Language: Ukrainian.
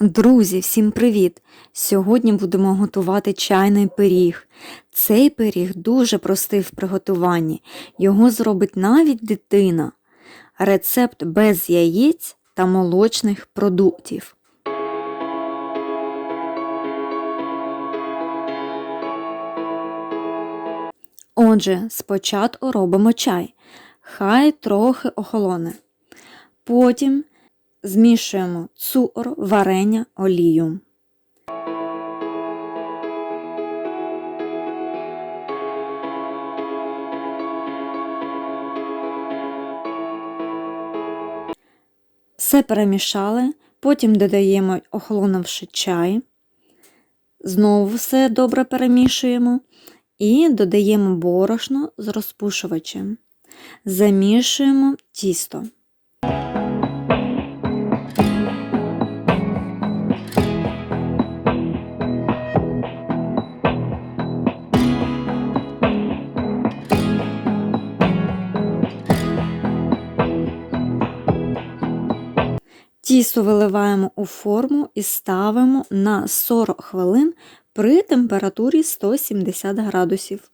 Друзі, всім привіт! Сьогодні будемо готувати чайний пиріг. Цей пиріг дуже простий в приготуванні. Його зробить навіть дитина. Рецепт без яєць та молочних продуктів. Отже, спочатку робимо чай. Хай трохи охолоне. Потім змішуємо цукор, варення, олію. Все перемішали, потім додаємо охолонувши чай. Знову все добре перемішуємо і додаємо борошно з розпушувачем. Замішуємо тісто. Тісто виливаємо у форму і ставимо на 40 хвилин при температурі 170 градусів.